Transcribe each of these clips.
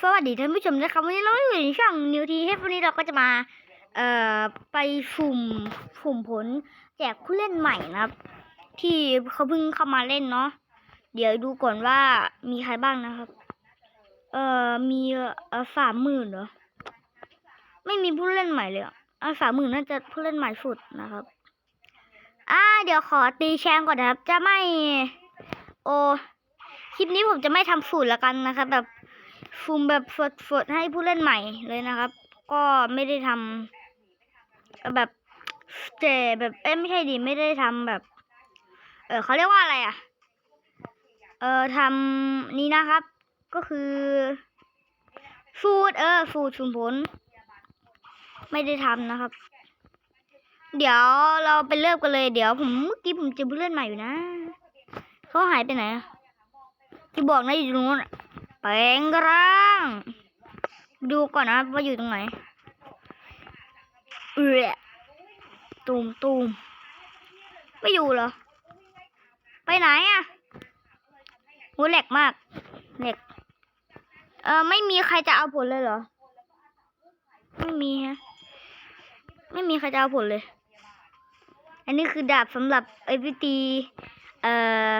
สวัสดีท่านผู้ชมนะครับวันนี้เราอยู่ในช่องนิวทีเฮฟวันนี้เราก็จะมาเอ่อไปสุ่มสุ่มผลแจกผู้เล่นใหม่นะครับ ที่เขาเพิ่งเข้ามาเล่นเนาะเดี๋ยวดูก่อนว่ามีใครบ้างนะครับ เอ่อมีเอ่อสามหมื่นเหรอไม่มีผู้เล่นใหม่เลยอะสามหมื่นน่าจะผู้เล่นใหม่สุดนะครับ อ่า เดี๋ยวขอตีแชงก่อนนะครับ จะไม่ โอคลิปนี้ผมจะไม่ทำสูตรละกันนะครับแบบ ฟูมแบบสดๆให้ผู้เล่นใหม่เลยนะครับ ก็ไม่ได้ทำแบบเจแบบเอ้ไม่ใช่ดิไม่ได้ทำแบบ เออเขาเรียกว่าอะไรอะ เออทำนี้นะครับ ก็คือฟูดเออฟูดสุ่มผล ไม่ได้ทำนะครับ เดี๋ยวเราไปเริ่มกันเลย เดี๋ยวผมเมื่อกี้ผมเจอผู้เล่นใหม่อยู่นะเขาหายไปไหนอะที่บอกนะอยู่ตรงนู้นอะ แปลงร่าง ดูก่อนนะว่าอยู่ตรงไหน เออตูมตูมไม่อยู่เหรอ ไปไหนอะโหแหลกมากแหลกเออไม่มีใครจะเอาผลเลยเหรอ ไม่มีฮะ ไม่มีใครจะเอาผลเลย อันนี้คือดาบสำหรับไอพิตีเอ่อ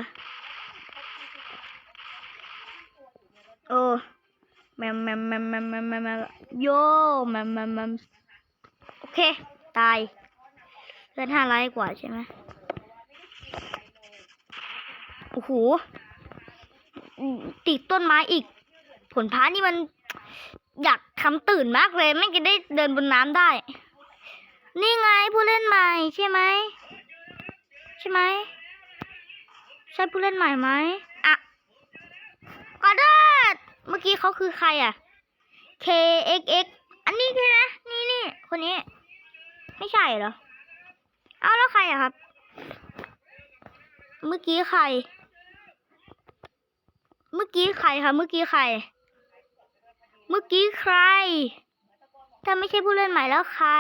โอ้แมมแมมแมมแมมแมมแมมโยแมมแมมแมมโอเค ตายเลือดห้าร้อยกว่าใช่ไหมโอ้โหติดต้นไม้อีก ผลพ้านี่มันอยากทำตื่นมากเลย ไม่จะได้เดินบนน้ำได้ นี่ไงผู้เล่นใหม่ใช่ไหมใช่ไหมใช่ผู้เล่นใหม่ไหมอะก็ได้ เมื่อกี้เขาคือใครอะ K X X อันนี้คือนะนี่นี่คนนี้ ไม่ใช่เหรอ เอาแล้วใครอะครับ เมื่อกี้ใคร เมื่อกี้ใครคะเมื่อกี้ใคร เมื่อกี้ใคร ถ้าไม่ใช่ผู้เล่นใหม่แล้วใคร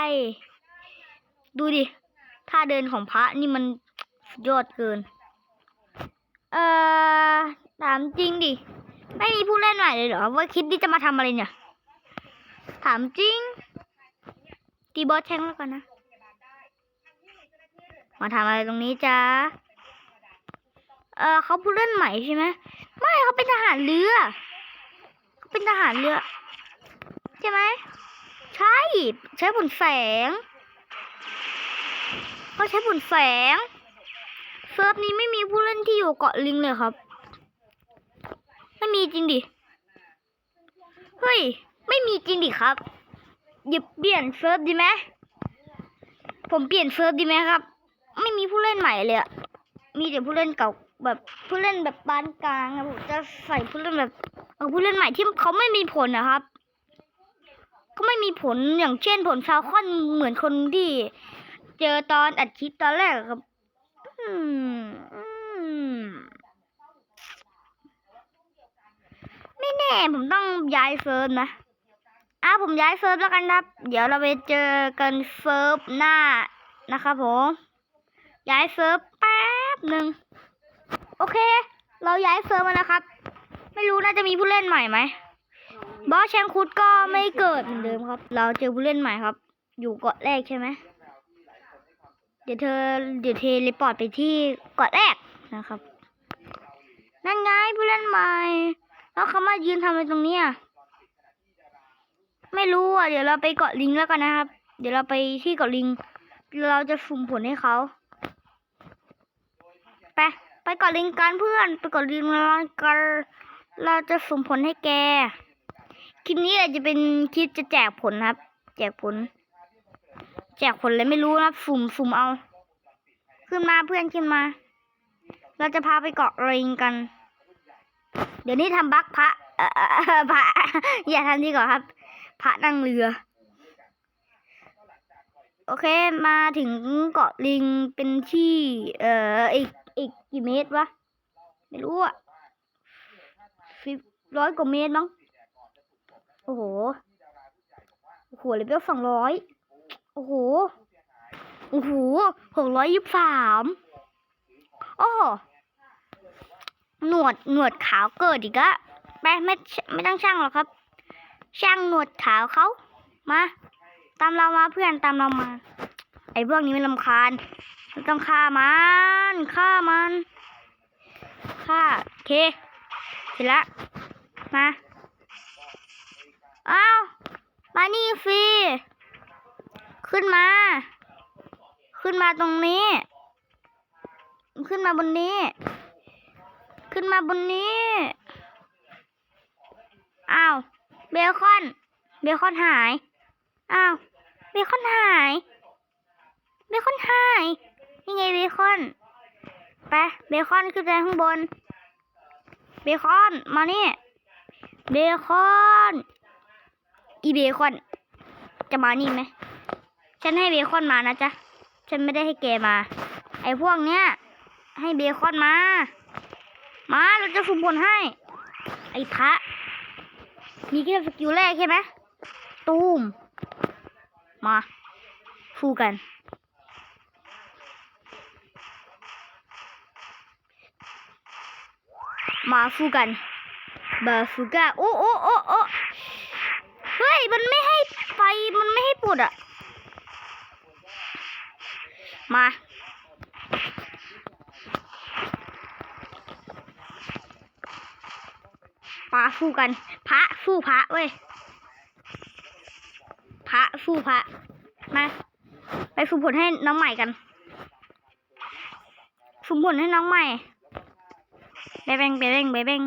ดูดิท่าเดินของพระนี่มันยอดเกิน เอ่อถามจริงดิ ไม่มีผู้เล่นใหม่เลยเหรอว่าคิดที่จะมาทำอะไรเนี่ย ถามจริง ตีบอสแช่งแล้วกันนะ มาทำอะไรตรงนี้จ้าเออเขาผู้เล่นใหม่ใช่ไหมไม่เขาเป็นทหารเรือเขาเป็นทหารเรือ ใช่ไหมใช่ใช้ผลแสงเขาใช้ผลแสงเซิร์ฟนี้ไม่มีผู้เล่นที่อยู่เกาะลิงเลยครับ ไม่มีจริงดิ เฮ้ย ไม่มีจริงดิครับหยิบเปลี่ยนเซิร์ฟดีไหมผมเปลี่ยนเซิร์ฟดีไหมครับ ไม่มีผู้เล่นใหม่เลยอะมีแต่ผู้เล่นเก่าแบบผู้เล่นแบบปานกลางอะผมจะใส่ผู้เล่นแบบเอาผู้เล่นใหม่ที่เขาไม่มีผลนะครับ ก็ไม่มีผลอย่างเช่นผลฟาวคอนเหมือนคนที่เจอตอนอัดคลิปตอนแรกครับ อืมอืม ไม่แน่ ผมต้องย้ายเซิร์ฟนะอะผมย้ายเซิร์ฟแล้วกันครับ เดี๋ยวเราไปเจอกันเซิร์ฟหน้านะครับผมย้ายเซิร์ฟแป๊บหนึ่งโอเค เราย้ายเซิร์ฟมาแล้วครับ ไม่รู้น่าจะมีผู้เล่นใหม่ไหมบอสแชงคุดก็ไม่เกิดเหมือนเดิมครับ เราเจอผู้เล่นใหม่ครับ อยู่เกาะแรกใช่ไหมเดี๋ยวเธอเดี๋ยวเทเลพอร์ตไปที่เกาะแรกนะครับ นั่นไงผู้เล่นใหม่ แล้วเขามายืนทำอะไรตรงนี้ยไม่รู้อะ เดี๋ยวเราไปเกาะลิงแล้วกันนะครับ เดี๋ยวเราไปที่เกาะลิง เราจะสุ่มผลให้เขาไปไปเกาะลิงกันเพื่อน ไปเกาะลิงกันเราจะสุ่มผลให้แกคลิปนี้อาจจะเป็นคลิปจะแจกผลครับ แจกผล แจกผลเลยไม่รู้นะครับสุ่มสุ่มเอา ขึ้นมาเพื่อนขึ้นมา เราจะพาไปเกาะลิงกัน เดี๋ยวนี้ทำบักพระเอ่อพระอย่าทำดีกว่าครับ พระนั่งเรือ โอเคมาถึงเกาะลิงเป็นที่ เอ่ออีกอีกกี่เมตรวะ ไม่รู้อะสิร้อยกว่าเมตรมั้งโอ้โหโอ้โหเลยเพียงสองร้อยโอ้โหโอ้โหหกร้อยยี่สิบสามโอ้โห หนวดหนวดขาวเกิดอีกอะไปไม่ไม่ต้องช่างหรอกครับ ช่างหนวดขาวเขามาตามเรามาเพื่อนตามเรามา ไอ้พวกนี้มันลำคาญต้องฆ่ามันฆ่ามันฆ่าโอเคเสร็จละมาอ้าวมานี่ฟรีขึ้นมา ขึ้นมาตรงนี้ ขึ้นมาบนนี้ ขึ้นมาบนนี้ อ้าว เบคอน เบคอนหาย อ้าว เบคอนหาย เบคอนหาย นี่ไงเบคอน ไปเบคอนขึ้นไปข้างบน เบคอน มานี่ เบคอน อีเบคอน จะมานี่ไหม ฉันให้เบคอนมานะจ๊ะ ฉันไม่ได้ให้แกมา ไอ้พวกเนี้ย ให้เบคอนมา มาเราจะสุ่มผลให้ ไอ้พระ มีแค่สกิลแรกใช่ไหมตูม มาฟูกัน มาฟูกันบาฟูก้าโอ้โอ้โอ้โอ้เฮ้ย มันไม่ให้ไฟมันไม่ให้ปลดอะมา ปาสู้กัน พระสู้พระเว้ย พระสู้พระ มา ไปสุ่มผลให้น้องใหม่กัน สุ่มผลให้น้องใหม่เบเบงเบเบงเบเบง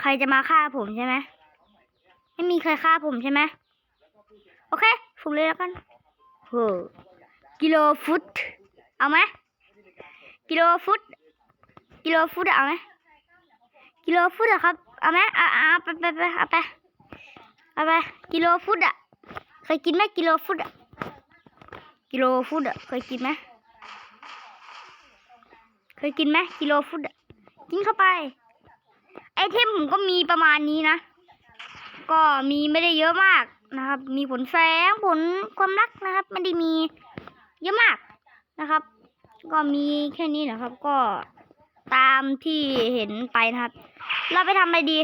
ใครจะมาฆ่าผมใช่ไหมไม่มีใครฆ่าผมใช่ไหมโอเคสุ่มเลยแล้วกันโหกิโลฟุต เอาไหมกิโลฟุต กิโลฟุตเอาไหมกิโลฟุตอะครับเอาไหมเอาเอาไปไปไปเอาไปเอาไปกิโลฟุตอะเคยกินไหมกิโลฟุตอะกิโลฟุตอะเคยกินไหมเคยกินไหมกิโลฟุตอะกินเข้าไป ไอเทมผมก็มีประมาณนี้นะ ก็มีไม่ได้เยอะมากนะครับ มีผลแสงผลความรักนะครับไม่ได้มีเยอะมากนะครับ ก็มีแค่นี้นะครับก็ ตามที่เห็นไปนะครับ เราไปทำอะไรดี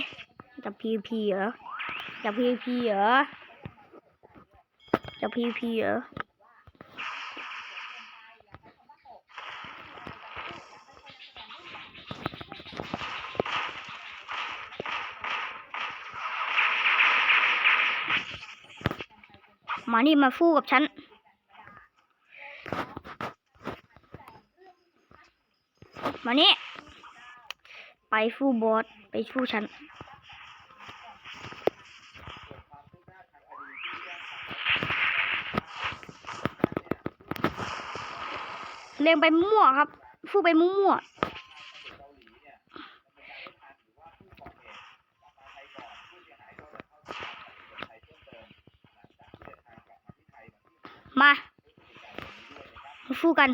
จะ PVP เหรอจะ PVP เหรอจะ PVP เหรอมานี่มาฟู่กับฉัน มานี่ ไปฟู่บอส ไปฟู่ฉัน เล็งไปมั่วครับฟู่ไปมั่วมามาฟู่กัน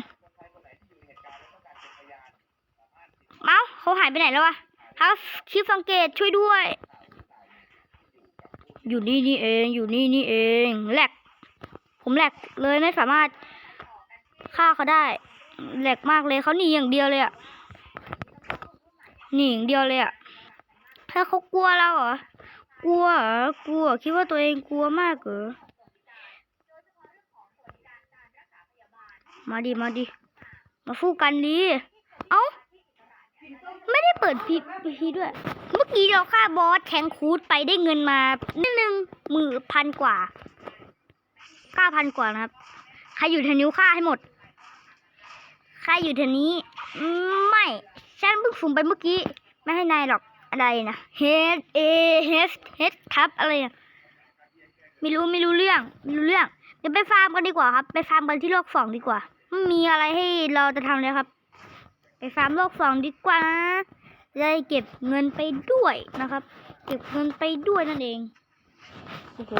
เขาหายไปไหนแล้ววะครับคลิปสังเกตช่วยด้วย อยู่นี่นี่เอง อยู่นี่นี่เองแหลกผมแหลกเลยไม่สามารถฆ่าเขาได้แหลกมากเลยเขาหนีอย่างเดียวเลยอะหนีอย่างเดียวเลยอะถ้าเขากลัวเราเหรอกลัวเหรอกลัวคิดว่าตัวเองกลัวมากเหรอมาดิมาดิมาฟูกันดี เอ้า ไม่ได้เปิดพีพีด้วย เมื่อกี้เราฆ่าบอสแทงคูดไปได้เงินมานิดนึงหมื่นพันกว่าเก้าพันกว่านะครับ ใครอยู่แถวนิ้วฆ่าให้หมด ใครอยู่แถวนี้ ไม่ฉันเพิ่งสุ่มไปเมื่อกี้ ไม่ให้นายหรอกอะไรนะ H A H H ครับอะไรอะไม่รู้ไม่รู้เรื่องไม่รู้เรื่องเดี๋ยวไปฟาร์มกันดีกว่าครับ ไปฟาร์มกันที่โลกสองดีกว่าไม่มีอะไรให้เราจะทำเลยครับ ฟาร์มโลกสองดีกว่าจะได้เก็บเงินไปด้วยนะครับ เก็บเงินไปด้วยนั่นเอง โอ้โห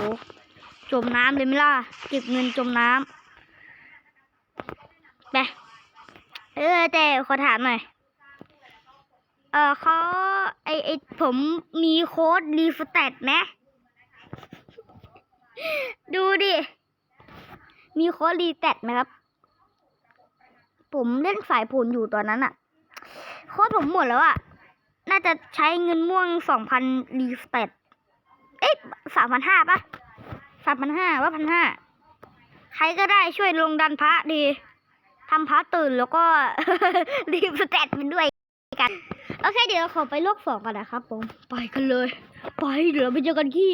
จมน้ำเลยไหมล่ะ เก็บเงินจมน้ำไป เออแต่ขอถามหน่อย เออเขาไอไอผมมีโค้ดรีสแตทไหมดูดิ มีโค้ดรีสแตทไหมครับ ผมเล่นสายผลอยู่ตอนนั้นอะโค้ดผมหมดแล้วอะน่าจะใช้เงินม่วงสองพันรีสเตทเอ๊ะสามพันห้าปะสามพันห้าว่าพันห้าใครก็ได้ช่วยลงดันพระดีทำพระตื่นแล้วก็รีสเตทมันด้วยกัน โอเค เดี๋ยวเราขอไปโลกสองกันนะครับผม ไปกันเลย ไปเดี๋ยวเราไปเจอกันที่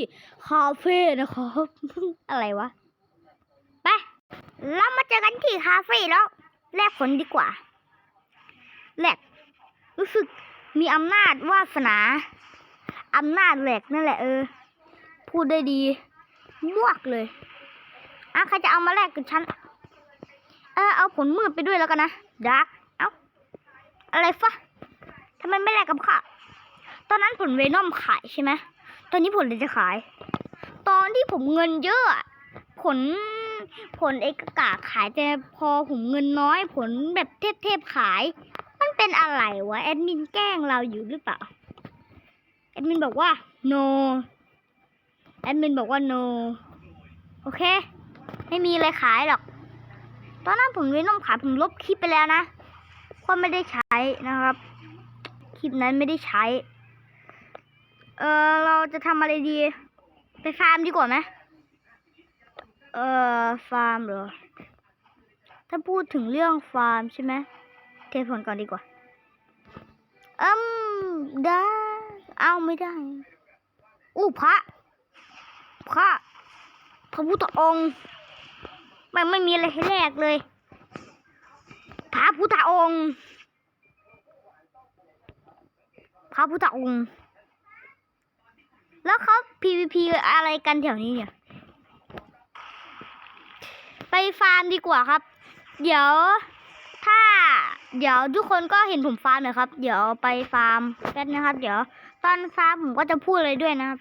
คาเฟ่นะครับ อะไรวะ ไป เรามาเจอกันที่คาเฟ่แล้ว แลกผลดีกว่า แหลก รู้สึกมีอำนาจวาสนา อำนาจแหลกนั่นแหละเออ พูดได้ดีมวกเลยอะใครจะเอามาแลกกับฉัน เออ เอาผลมืดไปด้วยแล้วกันนะดักเอาอะไรฟะทำไมไม่แลกกับข้าตอนนั้นผลเวนอมขายใช่ไหม ตอนนี้ผลเลยจะขาย ตอนที่ผมเงินเยอะ ผล ผลเอกกาขายแต่พอผมเงินน้อยผลแบบเทพๆขาย มันเป็นอะไรวะแอดมินแกล้งเราอยู่หรือเปล่าแอดมินบอกว่า no แอดมินบอกว่า no โอเค ไม่มีอะไรขายหรอก ตอนนั้นผมเว้นน้ำขายผมลบคลิปไปแล้วนะเพราะไม่ได้ใช้นะครับ คลิปนั้นไม่ได้ใช้ เออเราจะทำอะไรดี ไปฟาร์มดีกว่าไหม เอ่อฟาร์มเหรอ ถ้าพูดถึงเรื่องฟาร์มใช่ไหมเทผลก่อนดีกว่าอืมได้ เอาไม่ได้ อู้พระ พระ พระพุทธองค์ มันไม่มีอะไรให้แลกเลย พระพุทธองค์ พระพุทธองค์ แล้วเขา PVP อะไรกันแถวนี้เนี่ย ไปฟาร์มดีกว่าครับ เดี๋ยว ถ้า เดี๋ยวทุกคนก็เห็นผมฟาร์มนะครับ เดี๋ยวไปฟาร์มแป๊บนะครับ เดี๋ยว ตอนฟาร์มผมก็จะพูดอะไรด้วยนะครับ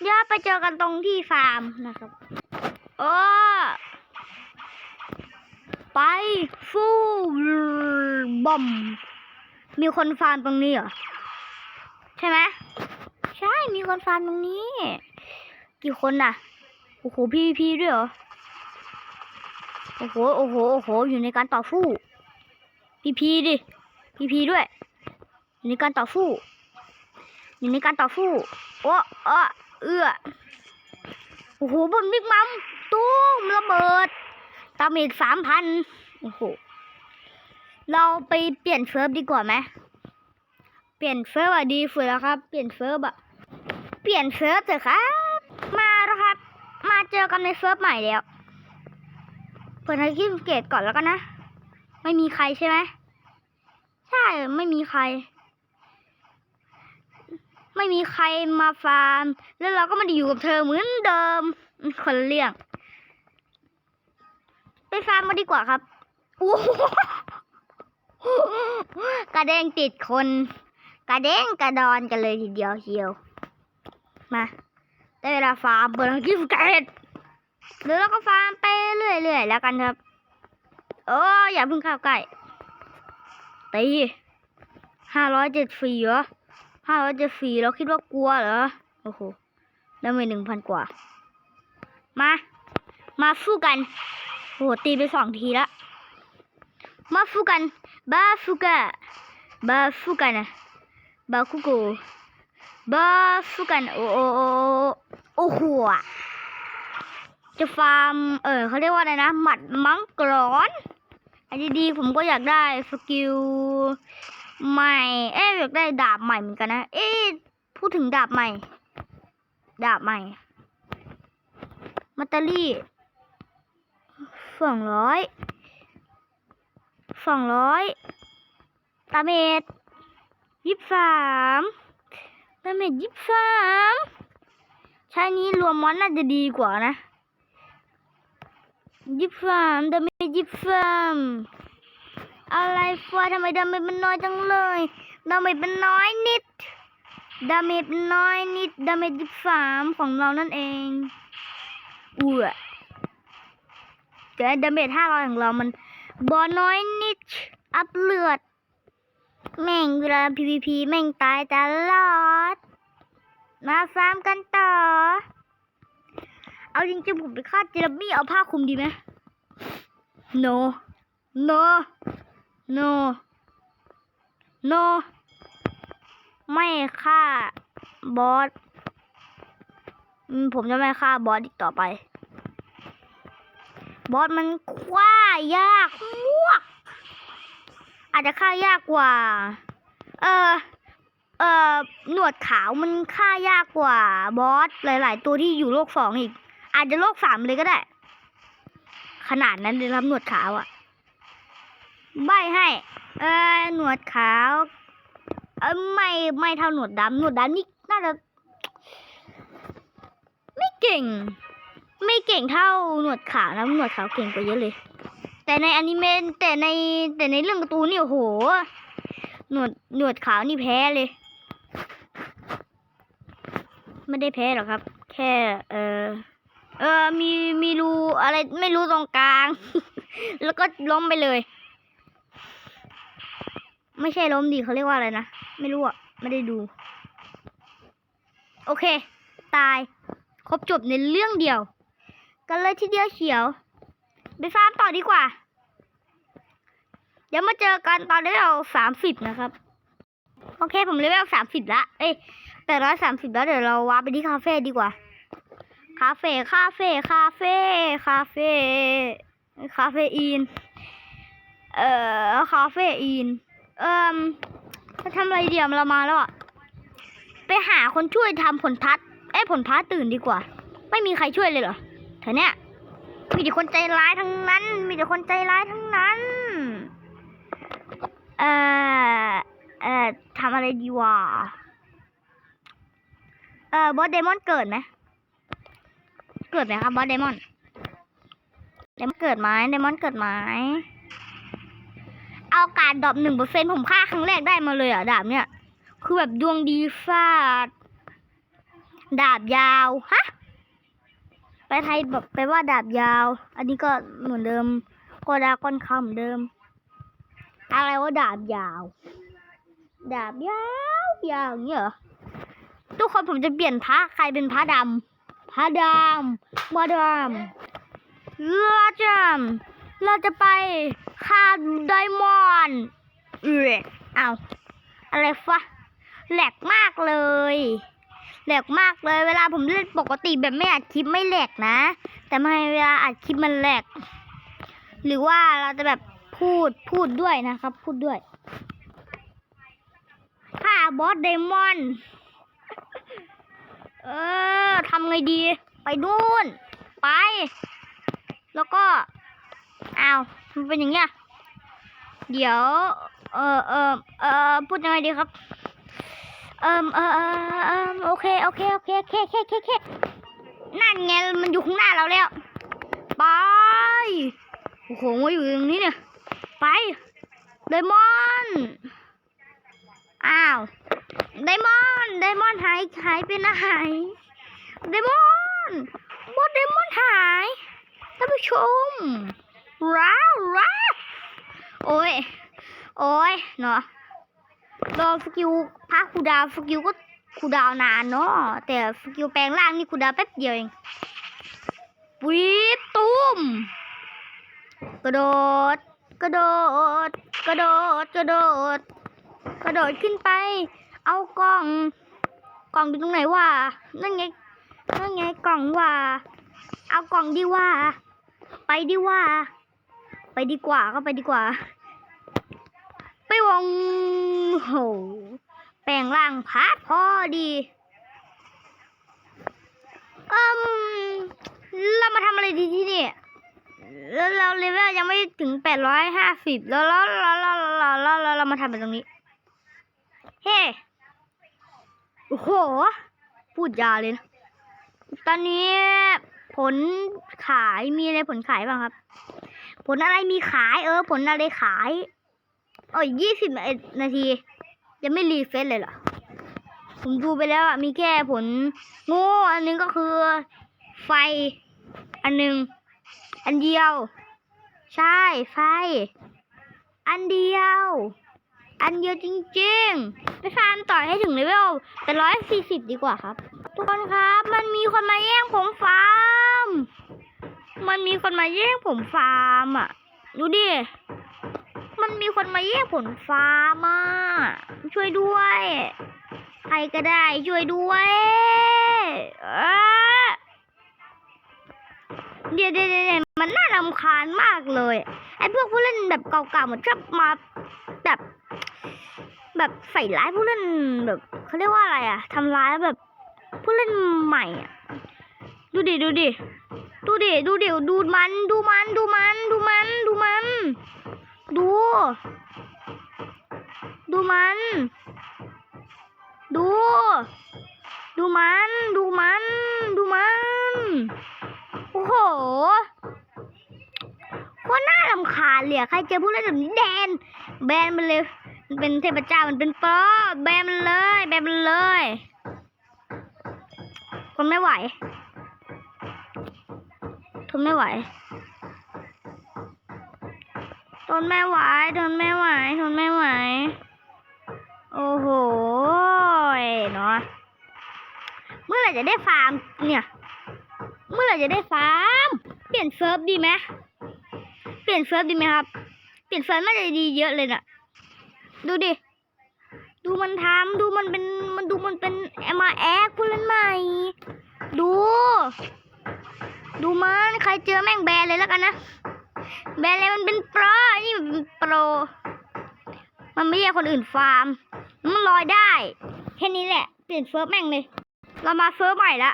เดี๋ยวไปเจอกันตรงที่ฟาร์มนะครับโอ้ไปฟูบอม มีคนฟาร์มตรงนี้เหรอ ใช่ไหมใช่มีคนฟาร์มตรงนี้ กี่คนน่ะ โอ้โหพีพีด้วยเหรอ โอ้โห โอ้โห โอ้โห อยู่ในการต่อสู้ พีพีดิ พีพีด้วย อยู่ในการต่อสู้ อยู่ในการต่อสู้ โอ้เออเอื้อ โอ้โหบนบิ๊กมัม ตุ้มระเบิดตามอีกสามพันโอ้โห เราไปเปลี่ยนเฟิร์ฟดีกว่าไหม เปลี่ยนเฟิร์ฟอะดีสุดแล้วครับ เปลี่ยนเฟิร์ฟอะเปลี่ยนเฟิร์ฟเถอะครับ มาแล้วครับ มาเจอกันในเฟิร์ฟใหม่แล้ว เปิดให้คิมเกตก่อนแล้วกันนะ ไม่มีใครใช่ไหมใช่ไม่มีใคร ไม่มีใครมาฟาร์ม แล้วเราก็ไมาได้อยู่กับเธอเหมือนเดิมคนเรื่องไปฟาร์มมาดีกว่าครับโอ้โหกระเด้งติดคน กระเด้งกระดอนกันเลยทีเดียวเชียว มา ได้เวลาฟาร์มเปิดให้คิมเกต หรือเราก็ฟาร์มไปเรื่อยๆแล้วกันครับ โอ้อย่าเพิ่งเข้าใกล้ตีห้าร้อยเจ็ดสี่เหรอห้าร้อยเจ็ดสี่เราคิดว่ากลัวเหรอ โอ้โหได้ไปหนึ่งพันกว่า มา มาสู้กันโหตีไปสองทีละมาสู้กันบาฟูกะบาฟูกันนะบาคุโกบาฟูกันโอ้โอ้โอ้โอ้โห จะฟาร์ม เออเขาเรียกว่าอะไรนะ หมัดมังกรอนอันดีๆผมก็อยากได้สกิลใหม่ เอ๊อยากได้ดาบใหม่เหมือนกันนะ เอ๊ะพูดถึงดาบใหม่ ดาบใหม่มัตเตอรี่สองร้อยสองร้อยตาเมตยี่สามตาเมตยี่สามใช้นี้รวมมอนน่าจะดีกว่านะ ยิบฟามดาเมจยิบฟามอะไรฟ้าทำไมดาเมจมันน้อยจังเลยดาเมจมันน้อยนิดดาเมจมันน้อยนิดดาเมจยิบฟามของเรานั่นเองอ้วแต่ดาเมจห้าร้อยของเรามันบอน้อยนิด อัพเลือด แม่งเวลา PVP แม่งตายตลอด มาฟาร์มกันต่อ เอาจริงๆผมไปฆ่าเจลมี่เอาผ้าคลุมดีไหม no no no no ไม่ฆ่าบอสผมจะไม่ฆ่าบอสอีกต่อไป บอสมันคว้ายากมากอาจจะฆ่ายากกว่า เออเออหนวดขาวมันฆ่ายากกว่าบอสหลาย ๆ ตัวที่อยู่โลกสองอีก อาจจะโลกสามเลยก็ได้ ขนาดนั้นเลยครับหนวดขาวอะ่ะ ใบให้ เออหนวดขาวเออไม่ไม่เท่าหนวดดำหนวดดำนี่น่าจะไม่เก่ง ไม่เก่งเท่าหนวดขาวนะหนวดขาวเก่งกว่าเยอะเลย แต่ในอนิเมะแต่ในแต่ในเรื่องการ์ตูนนี่โอ้โหหนวดหนวดขาวนี่แพ้เลย ไม่ได้แพ้หรอกครับ แค่เออ เออมีมีรูอะไรไม่รู้ตรงกลาง แล้วก็ล้มไปเลย ไม่ใช่ล้มดีเขาเรียกว่าอะไรนะ ไม่รู้อะ ไม่ได้ดู โอเค ตาย ครบจบในเรื่องเดียว กันเลยทีเดียวเฉียว ไปฟาร์มต่อดีกว่า เดี๋ยวมาเจอกันตอนเลเวลสามสิบนะครับ โอเคผมเลเวลสามสิบละ เอ้ยแปดร้อยสามสิบแล้วเดี๋ยวเราวาไปที่คาเฟ่ดีกว่า คาเฟ่คาเฟ่คาเฟ่คาเฟ่คาเฟอีน เอ่อคาเฟอีน เอ่มจะทำอะไรเดียวเรามาแล้วอะไปหาคนช่วยทำผลพัดเอ้ยผลพัดตื่นดีกว่า ไม่มีใครช่วยเลยเหรอเธอเนี่ยมีแต่คนใจร้ายทั้งนั้น มีแต่คนใจร้ายทั้งนั้น เอ่อ เอ่อทำอะไรดีวะ เอ่อบอสเดมอนเกิดไหม เกิดไหมครับบอสเดมอนเดมอนเกิดไหมเดมอนเกิดไหมเอาการดรอปหนึ่งเปอร์เซ็นผมฆ่าครั้งแรกได้มาเลยอะดาบเนี่ย คือแบบดวงดีฟาด ดาบยาวฮะไปไทยแบบไปว่าดาบยาว อันนี้ก็เหมือนเดิมก็ดาก้อนคำเหมือนเดิม อะไรว่าดาบยาว ดาบยาวยาวเงี้ยเหรอทุกคนผมจะเปลี่ยนพระใครเป็นพระดำ พระดำมาดำเราจะเราจะไปฆ่าไดมอนด์เออเอาอะไรฟะแหลกมากเลยแหลกมากเลยเวลาผมเล่นปกติแบบไม่อัดคลิปไม่แหลกนะ แต่ไม่เวลาอัดคลิปมันแหลก หรือว่าเราจะแบบพูดพูดด้วยนะครับ พูดด้วยฆ่าบอสไดมอนด์ เออทำไงดี ไปนู่น ไป แล้วก็อ้าวมันเป็นอย่างเงี้ยเดี๋ยว เออเออเออพูดยังไงดีครับ เออเออเออโอเคโอเคโอเคโอเคโอเคโอเคนั่นไงมันอยู่ข้างหน้าเราแล้ว ไป โอ้โหมาอยู่ตรงนี้เนี่ย ไปไดมอนอ้าวไดมอนไดายหายไปไหนไดมอนด์บอสไดมอนหายท่านผู้ชมร้าวร้าวโอ้ย โอ้ย เนาะรอสกิลพักคูดาวสกิลก็คูดาวนานเนาะแต่สกิลแปลงร่างนี่คูดาวแป๊บเดียวเองวิบตุ้มกระโดด กระโดด กระโดด กระโดด กระโดดขึ้นไป เอากล่อง กล่องอยู่ตรงไหนวะนั่นไงนั่นไงกล่องว่า เอากล่องดีว่า ไปดีว่า ไปดีกว่าก็ไปดีกว่า ไปวงโหแปลงร่างพาพอดีอืมเรามาทำอะไรดีที่นี่แล้วเราเลเวลยังไม่ถึงแปดร้อยห้าสิบแล้วแล้วแล้วแล้วแล้วแล้วแล้วเรามาทำแบบตรงนี้ เฮ้ โอ้โห พูดยาเลยนะ ตอนนี้ผลขายมีอะไรผลขายบ้างครับ ผลอะไรมีขายเออ ผลอะไรขายโอ้ยยี่สิบนาที ยังไม่รีเฟซเลยเหรอ ผมดูไปแล้วอะมีแค่ผลงูอันนึงก็คือ ไฟ อันหนึ่ง อันเดียว ใช่ ไฟ อันเดียว อันเดียวจริงๆไปฟาร์มต่อให้ถึงเลเวลแต่ร้อยสี่สิบดีกว่าครับ ทุกคนครับ มันมีคนมาแย่งผมฟาร์ม มันมีคนมาแย่งผมฟาร์มอะ ดูดิ มันมีคนมาแย่งผลฟาร์มอะ ช่วยด้วย ใครก็ได้ช่วยด้วยเดี๋ยวเดี๋ยวเดี๋ยวมันน่ารำคาญมากเลย ไอ้พวกผู้เล่นแบบเก่าๆมันชอบมาแบบ แบบใส่ร้ายผู้เล่นแบบเขาเรียกว่าอะไรอะทำร้ายแบบผู้เล่นใหม่อะดูดิดูดิดูดิดูดิดูมัน ดูมัน ดูมัน ดูมัน ดูมัน ดู ดูมัน ดู ดูมัน ดูมัน ดูมัน โอ้โหโคตรน่ารำคาญเลยอะใครเจอผู้เล่นแบบนี้แดน แบนมันเลย มันเป็นเทพเจ้ามันเป็นปอแบมันเลย แบมันเลยทนไม่ไหวทนไม่ไหวทนไม่ไหวทนไม่ไหวทนไม่ไหว โอ้โหเนาะเมื่อไหร่จะได้ฟาร์มเนี่ย เมื่อไหร่จะได้ฟาร์ม เปลี่ยนเซิร์ฟดีไหมเปลี่ยนเซิร์ฟดีไหมครับ เปลี่ยนเซิร์ฟน่าจะดีเยอะเลยน่ะ ดูดิ ดูมันทำดูมันเป็น มันดูมันเป็นเอมาแอคผู้เล่นใหม่ ดู ดูมัน ใครเจอแม่งแบนเลยแล้วกันนะ แบนเลยมันเป็นโปรนี่มันเป็นโปร มันไม่ใช่คนอื่นฟาร์ม มันลอยได้ แค่นี้แหละ เปลี่ยนเซิร์ฟแม่งเลย เรามาเซิร์ฟใหม่ละ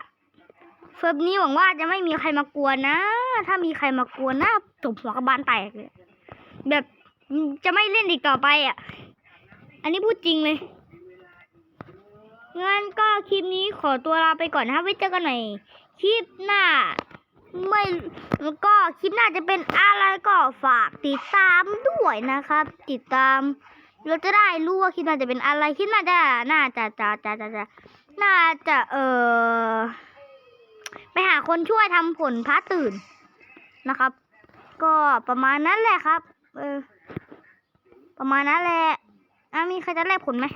เซิร์ฟนี้หวังว่าจะไม่มีใครมากวนนะ ถ้ามีใครมากวนนะตบหัวกระบาลแตกเลยแบบจะไม่เล่นอีกต่อไปอะ อันนี้พูดจริงเลยงั้นก็คลิปนี้ขอตัวลาไปก่อนนะครับไว้เจอกันใหม่คลิปหน้าไม่แล้วก็คลิปหน้าจะเป็นอะไรก็ฝากติดตามด้วยนะครับ ติดตาม เราจะได้รู้ว่าคลิปหน้าจะเป็นอะไรคลิปหน้าจะน่าจะจะจะจะจะน่าจะเออไปหาคนช่วยทำผลพระตื่นนะครับ ก็ประมาณนั้นแหละครับ เออ ประมาณนั้นแหละ อะมีใครจะแลกผลไหม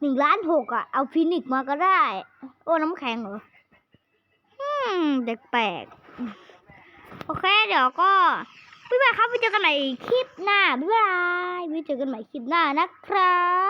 หนึ่งล้านหกอะ เอาฟินิกมาก็ได้ โอ้ น้ำแข็งเหรออืมเด็กแปลก โอเค เดี๋ยวก็บ๊ายบายครับไปเจอกันใหม่คลิปหน้าบ๊ายบายไปเจอกันใหม่คลิปหน้านะครับ